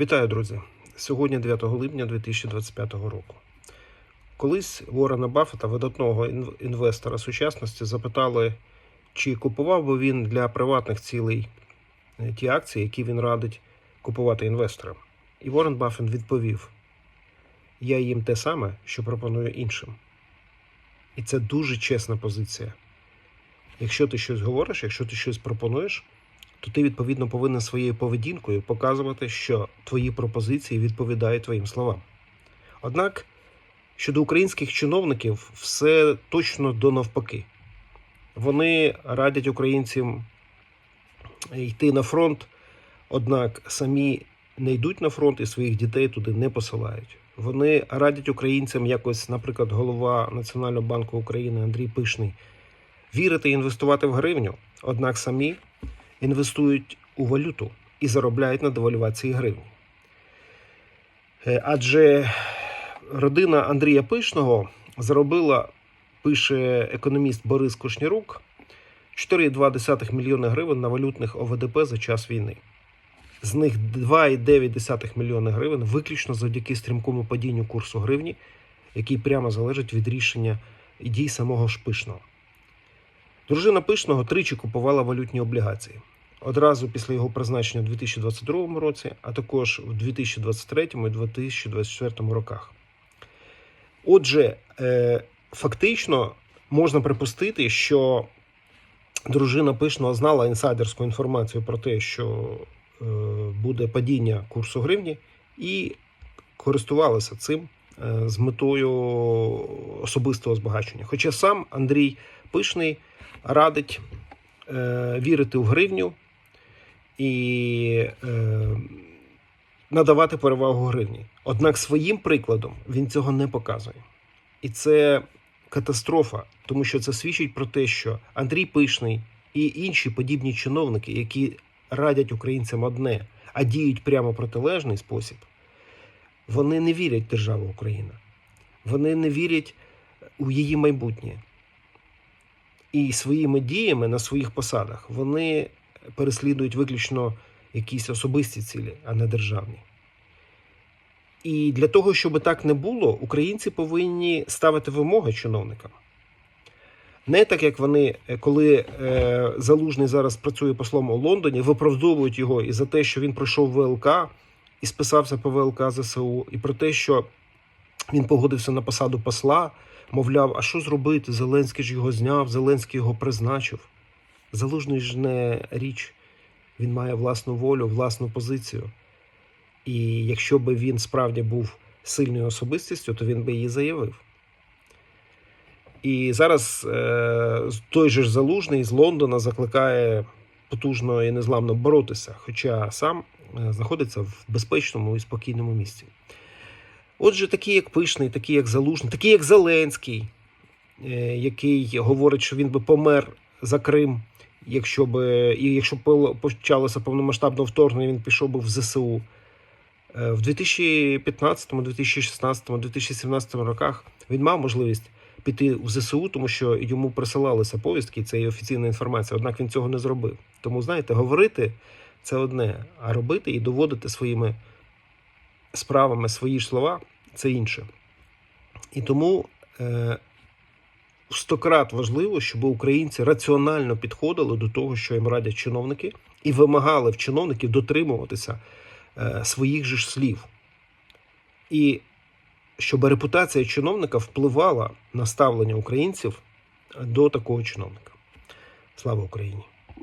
Вітаю, друзі! Сьогодні 9 липня 2025 року. Колись Уоррена Баффета, видатного інвестора сучасності, запитали, чи купував би він для приватних цілей е, ті акції, які він радить купувати інвесторам. І Уоррен Баффет відповів: Я їм те саме, що пропоную іншим. І це дуже чесна позиція. Якщо ти щось говориш, якщо ти щось пропонуєш, то ти відповідно повинен своєю поведінкою показувати, що твої пропозиції відповідають твоїм словам. Однак щодо українських чиновників все точно до навпаки. Вони радять українцям йти на фронт, однак самі не йдуть на фронт і своїх дітей туди не посилають. Вони радять українцям якось, наприклад, голова Національного банку України Андрій Пишний, вірити і інвестувати в гривню, однак самі інвестують у валюту і заробляють на девальвації гривні. Е, Адже родина Андрія Пишного заробила, пише економіст Борис Кушнірук, 4,2 мільйони гривень на валютних ОВДП за час війни. З них 2,9 мільйони гривень виключно завдяки стрімкому падінню курсу гривні, який прямо залежить від рішення і дій самого ж Пишного. Дружина Пишного тричі купувала валютні облігації. Одразу після його призначення у 2022 році, а також у 2023 і 2024 роках. Отже, е, фактично можна припустити, що дружина Пишного знала інсайдерську інформацію про те, що е, буде падіння курсу гривні, і користувалася цим з метою особистого збагачення. Хоча сам Андрій Пишний радить е, вірити в гривню і е, надавати перевагу гривні. Однак своїм прикладом він цього не показує. І це катастрофа, тому що це свідчить про те, що Андрій Пишний і інші подібні чиновники, які радять українцям одне, а діють прямо протилежний спосіб, вони не вірять в державу Україна. Вони не вірять у її майбутнє. І своїми діями на своїх посадах вони переслідують виключно якісь особисті цілі, а не державні. І для того, щоб так не було, українці повинні ставити вимоги чиновникам. Не так, як вони, е, коли е, Залужний зараз працює послом у Лондоні, виправдовують його і за те, що він пройшов ВЛК і списався по ВЛК ЗСУ, і про те, що він погодився на посаду посла, мовляв, а що зробити? Зеленський ж його зняв, Зеленський його призначив. Залужний ж не річ, він має власну волю, власну позицію. І якщо би він справді був сильною особистістю, то він би її заявив. І зараз е, той же ж залужний з Лондона закликає потужно і незламно боротися, хоча сам знаходиться в безпечному і спокійному місці. Отже, такі, як Пишний, такі, як Залужний, такі, як Зеленський, е, який говорить, що він би помер за Крим, якщо би, і якщо б почалося повномасштабне вторгнення, він пішов би в ЗСУ. Е, В 2015, 2016, 2017 роках він мав можливість піти в ЗСУ, тому що йому присилалися повістки, це є офіційна інформація. Однак він цього не зробив. Тому, знаєте, говорити це одне, а робити і доводити своїми справами свої ж слова це інше. І тому е, стократ важливо, щоб українці раціонально підходили до того, що їм радять чиновники, і вимагали в чиновників дотримуватися е, своїх же ж слів. І щоб репутація чиновника впливала на ставлення українців до такого чиновника. Слава Україні!